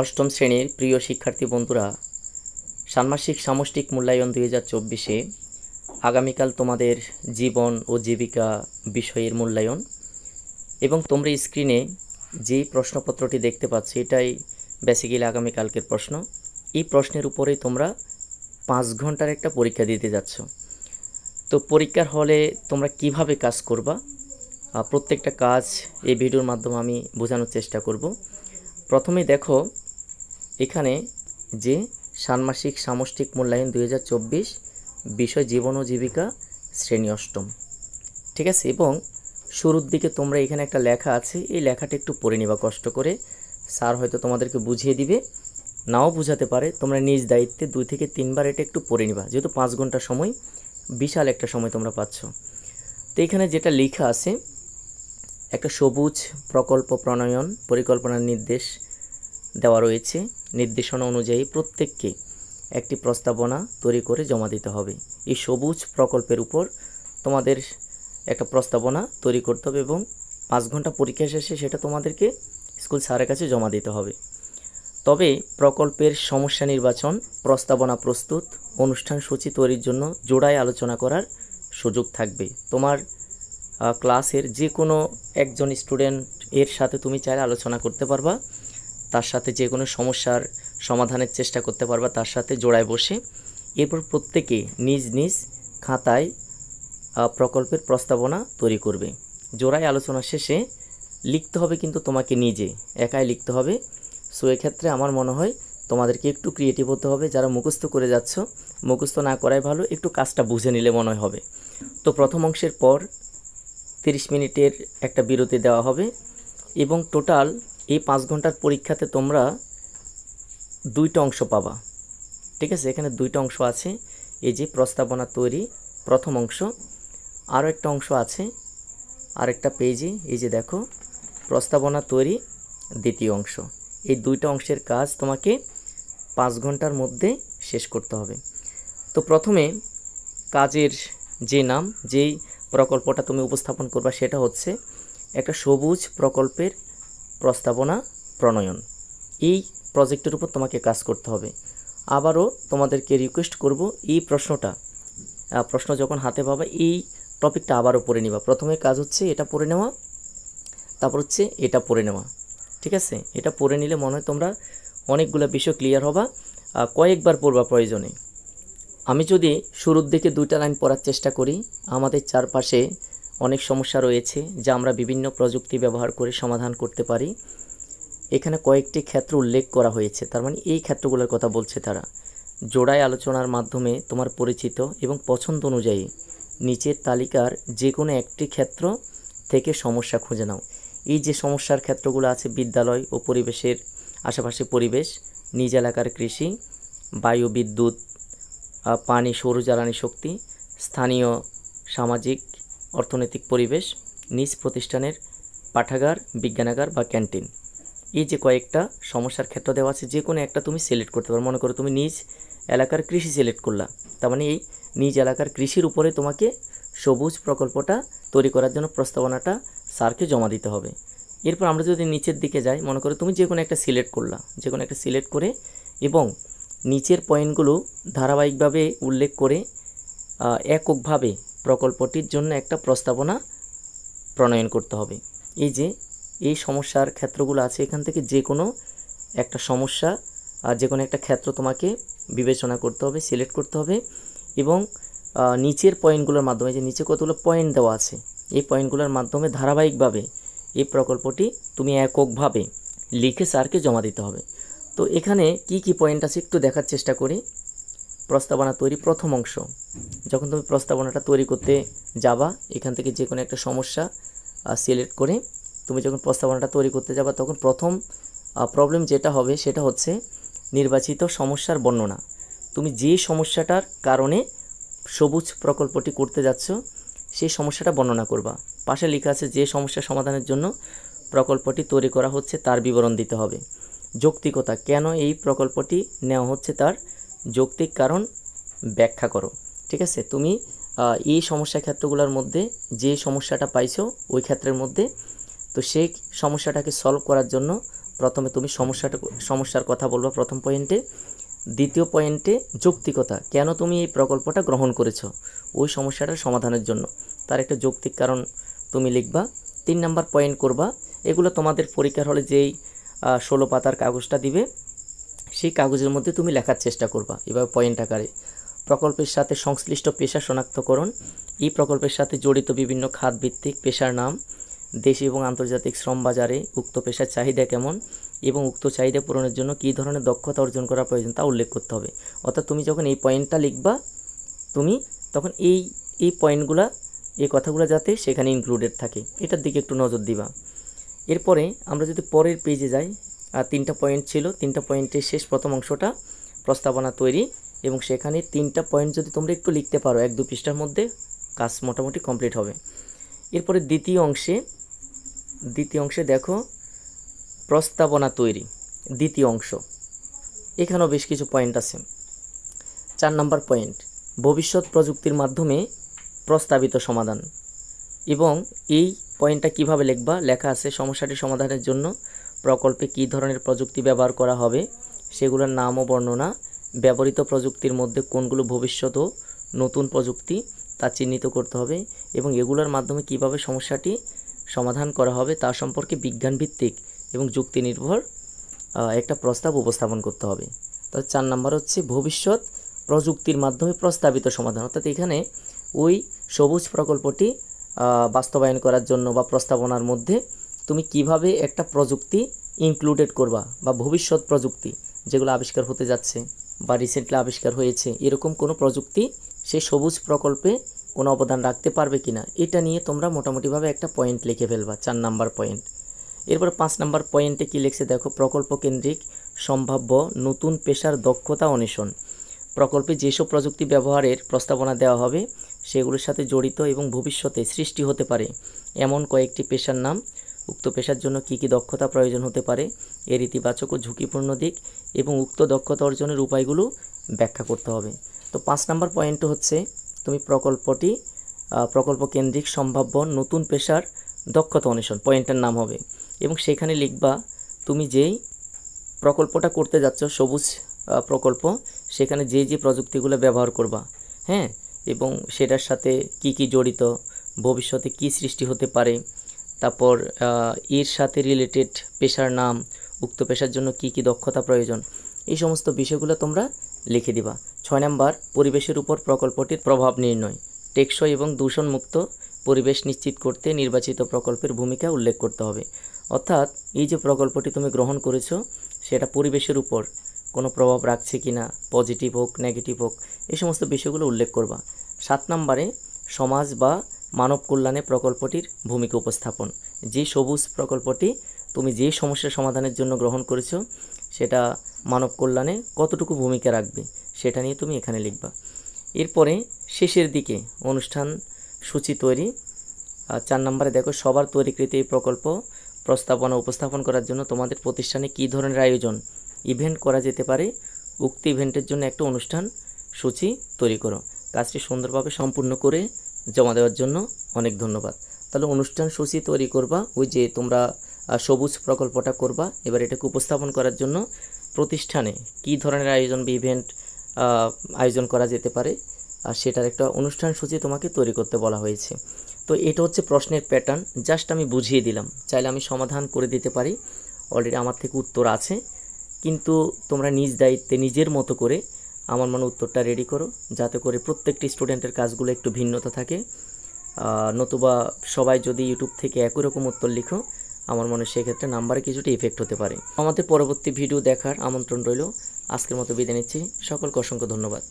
অষ্টম শ্রেণির প্রিয় শিক্ষার্থী বন্ধুরা, ষান্মাসিক সামষ্টিক মূল্যায়ন দুই হাজার চব্বিশে আগামীকাল তোমাদের জীবন ও জীবিকা বিষয়ের মূল্যায়ন এবং তোমরা স্ক্রিনে যেই প্রশ্নপত্রটি দেখতে পাচ্ছ, এটাই বেসিক্যালি আগামীকালকের প্রশ্ন। এই প্রশ্নের উপরেই তোমরা পাঁচ ঘণ্টার একটা পরীক্ষা দিতে যাচ্ছ। তো পরীক্ষার হলে তোমরা কীভাবে কাজ করবা? প্রত্যেকটা কাজ এই ভিডিওর মাধ্যমে আমি বোঝানোর চেষ্টা করব। প্রথমে দেখো এখানে যে ষান্মাসিক সামষ্টিক মূল্যায়ন দুই হাজার চব্বিশ, বিষয় জীবন ও জীবিকা, শ্রেণি অষ্টম। ঠিক আছে? এবং শুরুর দিকে তোমরা এখানে একটা লেখা আছে, এই লেখাটা একটু পড়ে নিবা কষ্ট করে। স্যার হয়তো তোমাদেরকে বুঝিয়ে দিবে, নাও বোঝাতে পারে। তোমরা নিজ দায়িত্বে দুই থেকে তিনবার এটা একটু পড়ে নিবা, যেহেতু পাঁচ ঘণ্টা সময়, বিশাল একটা সময় তোমরা পাচ্ছ। তো এখানে যেটা লেখা আছে, একটা সবুজ প্রকল্প প্রণয়ন পরিকল্পনার নির্দেশ দেওয়া রয়েছে। নির্দেশনা অনুযায়ী প্রত্যেককে একটি প্রস্তাবনা তৈরি করে জমা দিতে হবে। এই সবুজ প্রকল্পের উপর তোমাদের একটা প্রস্তাবনা তৈরি করতে হবে এবং পাঁচ ঘণ্টা পরীক্ষা শেষে সেটা তোমাদেরকে স্কুল স্যারের কাছে জমা দিতে হবে। তবে প্রকল্পের সমস্যা নির্বাচন, প্রস্তাবনা প্রস্তুত, অনুষ্ঠান সূচি তৈরির জন্য জোড়ায় আলোচনা করার সুযোগ থাকবে। তোমার ক্লাসের যে কোনো একজন স্টুডেন্ট এর সাথে তুমি চাইলে আলোচনা করতে পারবা। তার সাথে যে কোনো সমস্যার সমাধানের চেষ্টা করতে পারবা তার সাথে জোড়ায় বসে। এরপর প্রত্যেকে নিজ নিজ খাতায় প্রকল্পের প্রস্তাবনা তৈরি করবে। জোড়ায় আলোচনা শেষে লিখতে হবে কিন্তু তোমাকে নিজে, একাই লিখতে হবে। সো এক্ষেত্রে আমার মনে হয় তোমাদেরকে একটু ক্রিয়েটিভ হতে হবে, যারা মুখস্থ করে যাচ্ছ, মুখস্থ না করাই ভালো, একটু কাজটা বুঝে নিলে মনে হবে। তো প্রথম অংশের পর তিরিশ মিনিটের একটা বিরতি দেওয়া হবে এবং টোটাল এই পাঁচ ঘণ্টার পরীক্ষাতে তোমরা দুইটা অংশ পাবা। ঠিক আছে? এখানে দুইটা অংশ আছে। এই যে প্রস্তাবনা তৈরি, প্রথম অংশ। আরও একটা অংশ আছে। আরেকটা পেজে, এই যে দেখো, প্রস্তাবনা তৈরি, দ্বিতীয় অংশ। এই দুইটা অংশের কাজ তোমাকে পাঁচ ঘণ্টার মধ্যে শেষ করতে হবে। তো প্রথমে কাজের যে নাম, যেই প্রকল্পটা তুমি উপস্থাপন করবা সেটা হচ্ছে একটা সবুজ প্রকল্পের প্রস্তাবনা, প্রণয়ন। এই প্রজেক্টের উপর তোমাকে কাজ করতে হবে। আবারও তোমাদেরকে রিকোয়েস্ট করব এই প্রশ্নটা। প্রশ্ন যখন হাতে পাবা, এই টপিকটা আবারও পড়ে নিবা। প্রথমে কাজ হচ্ছে এটা পড়ে নেওয়া, তারপর হচ্ছে এটা পড়ে নেওয়া। ঠিক আছে? এটা পড়ে নিলে মনে হয় তোমরা অনেকগুলো বিষয় ক্লিয়ার হবা। কয়েকবার পড়বা প্রয়োজনে। আমি যদি শুরুর দিকে দুইটা লাইন পড়ার চেষ্টা করি, আমাদের চারপাশে অনেক সমস্যা রয়েছে যা আমরা বিভিন্ন প্রযুক্তি ব্যবহার করে সমাধান করতে পারি। এখানে কয়েকটি ক্ষেত্র উল্লেখ করা হয়েছে, তার মানে এই ক্ষেত্রগুলোর কথা বলছে তারা। জোড়ায় আলোচনার মাধ্যমে তোমার পরিচিত এবং পছন্দ অনুযায়ী নিচের তালিকার যে কোনো একটি ক্ষেত্র থেকে সমস্যা খুঁজে নাও। এই যে সমস্যার ক্ষেত্রগুলো আছে, বিদ্যালয় ও পরিবেশের আশেপাশে পরিবেশ, নিজ এলাকার কৃষি, বায়ু, বিদ্যুৎ পানি সৌর জ্বালানি শক্তি, স্থানীয় সামাজিক অর্থনৈতিক পরিবেশ, নিজ প্রতিষ্ঠানের পাঠাগার, বিজ্ঞানাগার বা ক্যান্টিন। এই যে কয়েকটা সমস্যার ক্ষেত্র দেওয়া আছে, যে কোনো একটা তুমি সিলেক্ট করতে পারো। মনে করো তুমি নিজ এলাকার কৃষি সিলেক্ট করলা। তার মানে এই নিজ এলাকার কৃষির উপরে তোমাকে সবুজ প্রকল্পটা তৈরি করার জন্য প্রস্তাবনাটা স্যারকে জমা দিতে হবে। এরপর আমরা যদি নিচের দিকে যাই, মনে করো তুমি যে কোনো একটা সিলেক্ট করলা। যে কোনো একটা সিলেক্ট করে এবং নিচের পয়েন্টগুলো ধারাবাহিকভাবে উল্লেখ করে এককভাবে প্রকল্পটির জন্য একটা প্রস্তাবনা প্রণয়ন করতে হবে। এই যে, এই সমস্যার ক্ষেত্রগুলো আছে, এখান থেকে যে কোনো একটা সমস্যা আর যে কোনো একটা ক্ষেত্র তোমাকে বিবেচনা করতে হবে সিলেক্ট করতে হবে এবং নিচের পয়েন্টগুলোর মাধ্যমে যে নিচে কতগুলো পয়েন্ট দেওয়া আছে, এই পয়েন্টগুলোর মাধ্যমে ধারাবাহিকভাবে এই প্রকল্পটি তুমি এককভাবে লিখে স্যারকে জমা দিতে হবে। তো এখানে কি কি পয়েন্ট আছে একটু দেখার চেষ্টা করি। প্রস্তাবনা তৈরি প্রথম অংশ। যখন তুমি প্রস্তাবনাটা তৈরি করতে যাবা, এখান থেকে যে কোনো একটা সমস্যা সিলেক্ট করে তুমি যখন প্রস্তাবনাটা তৈরি করতে যাবা, তখন প্রথম প্রবলেম যেটা হবে সেটা হচ্ছে নির্বাচিত সমস্যার বর্ণনা। তুমি যে সমস্যাটার কারণে সবুজ প্রকল্পটি করতে যাচ্ছ, সেই সমস্যাটা বর্ণনা করবা। পাশে লেখা আছে যে সমস্যা সমাধানের জন্য প্রকল্পটি তৈরি করা হচ্ছে তার বিবরণ দিতে হবে। যৌক্তিকতা, কেন এই প্রকল্পটি নেওয়া হচ্ছে তার যৌক্তিক কারণ ব্যাখ্যা করো, ঠিক আছে? তুমি এই সমস্যা ক্ষেত্রগুলোর মধ্যে যে সমস্যাটা পাইছো, ওই ক্ষেত্রের মধ্যে, তো সেই সমস্যাটাকে সলভ করার জন্য প্রথমে তুমি সমস্যাটা, সমস্যার কথা বলবা প্রথম পয়েন্টে দ্বিতীয় পয়েন্টে যৌক্তিকতা, কেন তুমি এই প্রকল্পটা গ্রহণ করেছ? ওই সমস্যাটার সমাধানের জন্য। তার একটা যৌক্তিক কারণ তুমি লিখবা। তিন নাম্বার পয়েন্ট করবা, এগুলো তোমাদের পরীক্ষার হলে যেই ষোলো পাতার কাগজটা দিবে সেই কাগজের মধ্যে তুমি লেখার চেষ্টা করবা। এভাবে পয়েন্ট আকারে। প্রকল্পের সাথে সংশ্লিষ্ট পেশা শনাক্তকরণ। এই প্রকল্পের সাথে জড়িত বিভিন্ন খাতভিত্তিক পেশার নাম। দেশি এবং আন্তর্জাতিক শ্রম বাজারে উক্ত পেশার চাহিদা কেমন? এবং উক্ত চাহিদা পূরণের জন্য কী ধরনের দক্ষতা অর্জন করা প্রয়োজন তা উল্লেখ করতে হবে। অর্থাৎ তুমি যখন এই পয়েন্টটা লিখবা, তুমি তখন এই এই পয়েন্টগুলা এই কথাগুলো যাতে সেখানে ইনক্লুডেড থাকে। এটার দিকে একটু নজর দিবা। এরপরে আমরা যদি পরের পেজে যাই তিনটা পয়েন্ট ছিল। তিনটা পয়েন্টের শেষ প্রথম অংশটা প্রস্তাবনা তৈরি এবং সেখানে তিনটা পয়েন্ট যদি তোমরা একটু লিখতে পারো, এক দু পৃষ্ঠার মধ্যে, কাজ মোটামুটি কমপ্লিট হবে। এরপরে দ্বিতীয় অংশে দ্বিতীয় অংশে দেখো, প্রস্তাবনা তৈরি, দ্বিতীয় অংশ। এখানেও বেশ কিছু পয়েন্ট আছে। চার নম্বর পয়েন্ট ভবিষ্যৎ প্রযুক্তির মাধ্যমে প্রস্তাবিত সমাধান। এবং এই পয়েন্টটা কীভাবে লিখবা? লেখা আছে সমস্যাটি সমাধানের জন্য। প্রকল্পে কী ধরনের প্রযুক্তি ব্যবহার করা হবে, সেগুলোর নাম ও বর্ণনা, ব্যবহৃত প্রযুক্তির মধ্যে কোনগুলো ভবিষ্যৎ ও নতুন প্রযুক্তি তা চিহ্নিত করতে হবে এবং এগুলোর মাধ্যমে কীভাবে সমস্যাটি সমাধান করা হবে তা সম্পর্কে বিজ্ঞানভিত্তিক এবং যুক্তি নির্ভর একটা প্রস্তাব উপস্থাপন করতে হবে। তাহলে চার নাম্বার হচ্ছে ভবিষ্যৎ প্রযুক্তির মাধ্যমে প্রস্তাবিত সমাধান। অর্থাৎ এখানে ওই সবুজ প্রকল্পটি বাস্তবায়ন করার জন্য বা প্রস্তাবনার মধ্যে তুমি কীভাবে একটা প্রযুক্তি ইনক্লুডেড করবা বা ভবিষ্যৎ প্রযুক্তি যেগুলো আবিষ্কার হতে যাচ্ছে বা রিসেন্টলি আবিষ্কার হয়েছে, এরকম কোনো প্রযুক্তি সেই সবুজ প্রকল্পে কোনো অবদান রাখতে পারবে কিনা, এটা নিয়ে তোমরা মোটামুটিভাবে একটা পয়েন্ট লিখে ফেলবা, চার নাম্বার পয়েন্ট এরপর পাঁচ নাম্বার পয়েন্টে কি লিখছে, দেখো, প্রকল্প কেন্দ্রিক, সম্ভাব্য, নতুন পেশার দক্ষতা অন্বেষণ। প্রকল্পে যেসব প্রযুক্তি ব্যবহারের প্রস্তাবনা দেওয়া হবে, সেগুলোর সাথে জড়িত এবং ভবিষ্যতে সৃষ্টি হতে পারে। এমন কয়েকটি পেশার নাম উক্ত পেশার জন্য কী কী দক্ষতা প্রয়োজন হতে পারে, এর ইতিবাচক ও ঝুঁকিপূর্ণ দিক এবং উক্ত দক্ষতা অর্জনের উপায়গুলো ব্যাখ্যা করতে হবে। তো পাঁচ নাম্বার পয়েন্ট হচ্ছে, তুমি প্রকল্পটি প্রকল্প কেন্দ্রিক সম্ভাব্য নতুন পেশার দক্ষতা অন্বেষণ পয়েন্টের নাম হবে। এবং সেখানে লিখবা, তুমি যেই প্রকল্পটা করতে যাচ্ছ, সবুজ প্রকল্প, সেখানে যে যে প্রযুক্তিগুলো ব্যবহার করবা হ্যাঁ? এবং সেটার সাথে কি কি জড়িত, ভবিষ্যতে কি সৃষ্টি হতে পারে তারপর এর সাথে রিলেটেড পেশার নাম, উক্ত পেশার জন্য কি কি দক্ষতা প্রয়োজন, এই সমস্ত বিষয়গুলো তোমরা লিখে দিবা। ছয় নম্বর, পরিবেশের উপর প্রকল্পটির প্রভাব নির্ণয়। টেকসই এবং দূষণমুক্ত পরিবেশ নিশ্চিত করতে নির্বাচিত প্রকল্পের ভূমিকা উল্লেখ করতে হবে। অর্থাৎ, এই যে প্রকল্পটি তুমি গ্রহণ করেছ, সেটা পরিবেশের উপর কোনো প্রভাব রাখছে কি না পজিটিভ হোক নেগেটিভ হোক, এই সমস্ত বিষয়গুলো উল্লেখ করবা। সাত নম্বরে, সমাজ বা মানব কল্যাণে প্রকল্পটির ভূমিকা উপস্থাপন। যে সবুজ প্রকল্পটি তুমি যে সমস্যার সমাধানের জন্য গ্রহণ করেছ, সেটা মানব কল্যাণে কতটুকু ভূমিকা রাখবে, সেটা নিয়ে তুমি এখানে লিখবা। এরপরে শেষের দিকে অনুষ্ঠান সূচি তৈরি। চার নম্বরে দেখো, সবার তৈরিকৃত এই প্রকল্প প্রস্তাবনা উপস্থাপন করার জন্য তোমাদের প্রতিষ্ঠানে কী ধরনের আয়োজন, ইভেন্ট করা যেতে পারে, উক্ত ইভেন্টের জন্য একটা অনুষ্ঠান সূচি তৈরি করো। কাজটি সুন্দরভাবে সম্পূর্ণ করে জমা দেওয়ার জন্য অনেক ধন্যবাদ। তাহলে অনুষ্ঠান সূচি তৈরি করবা, ওই যে তোমরা সবুজ প্রকল্পটা করবা, এবার এটাকে উপস্থাপন করার জন্য প্রতিষ্ঠানে কী ধরনের আয়োজন বা ইভেন্ট আয়োজন করা যেতে পারে, আর সেটার একটা অনুষ্ঠান সূচি তোমাকে তৈরি করতে বলা হয়েছে। তো এটা হচ্ছে প্রশ্নের প্যাটার্ন জাস্ট আমি বুঝিয়ে দিলাম। চাইলে আমি সমাধান করে দিতে পারি অলরেডি আমার থেকে উত্তর আছে, কিন্তু তোমরা নিজ দায়িত্বে, নিজের মতো করে আমার মনে উত্তরটা রেডি করো, যাতে করে প্রত্যেকটি স্টুডেন্টের কাজগুলো একটু ভিন্নতা থাকে। নতুবা সবাই যদি ইউটিউব থেকে একই রকম উত্তর লিখো, আমার মনে সেক্ষেত্রে নাম্বারে কিছুটা ইফেক্ট হতে পারে। আমাদের পরবর্তী ভিডিও দেখার আমন্ত্রণ রইল। আজকের মতো বিদায় নিচ্ছি। সকলকে অসংখ্য ধন্যবাদ।